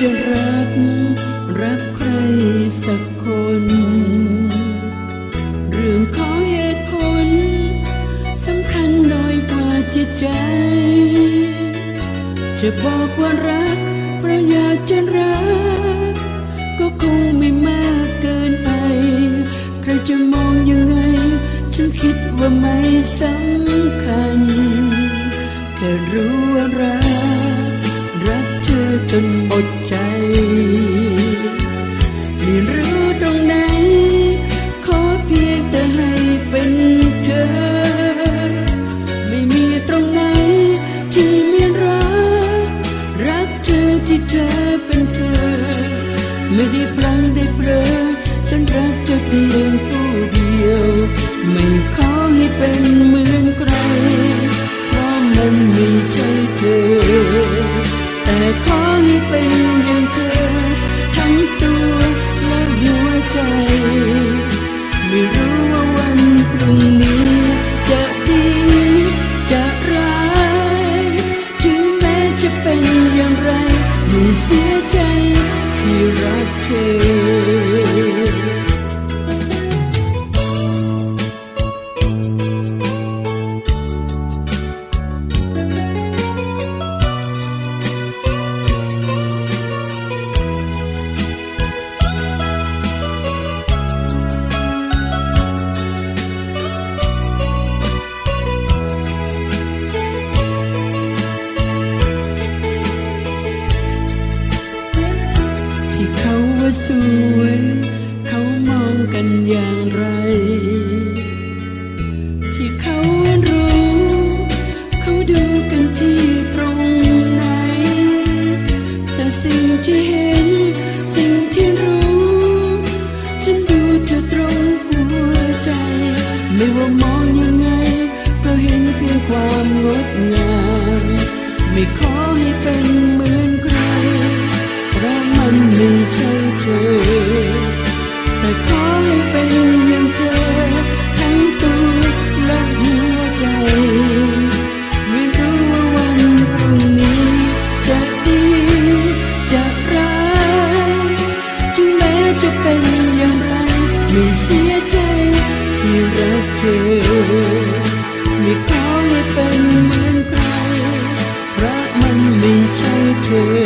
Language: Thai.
จะรัก รักใครสักคน เรื่องของเหตุผลสำคัญน้อยกว่าจิตใจ จะบอกว่ารัก เพราะอยากจะรัก ก็คงไม่มากเกินไป ใครจะมองยังไง ฉันคิดว่าไม่สำคัญ นหมดใจ ไม่รู้ตรงไหน ขอเพียงแต่ให้เป็นเธอ ไม่มีตรงไหนที่ไม่รัก รักเธอที่เธอเป็นเธอ ไม่ได้ ให้เป็นอย่างเธอ ทั้งตัวและหัวใจ ไม่รู้ว่าวันพรุ่งนี้ จะดีจะร้าย ถึงแม้จะเป็นอย่างไรไม่เสียใจ สวย เขามองกันอย่างไร ที่เขารู้ เขาดูกันที่ตรงไหน แต่สิ่งที่เห็น สิ่งที่รู้ ฉันดูเธอตรงหัวใจ ไม่ว่ามองยังไง ก็เห็นเพียงความงดงาม ไม่ขอ มันไม่ใช่เธอ แต่ขอให้เป็นอย่างเธอ ทั้งตัวและหัวใจ ไม่รู้ว่าวันพรุ่งนี้จะดีจะร้ายถึงแม้จะเป็นอย่างไรไม่เสียใจที่รักเธอ ไม่ขอให้เป็นเหมือนใครเพราะมันไม่ใช่เธอ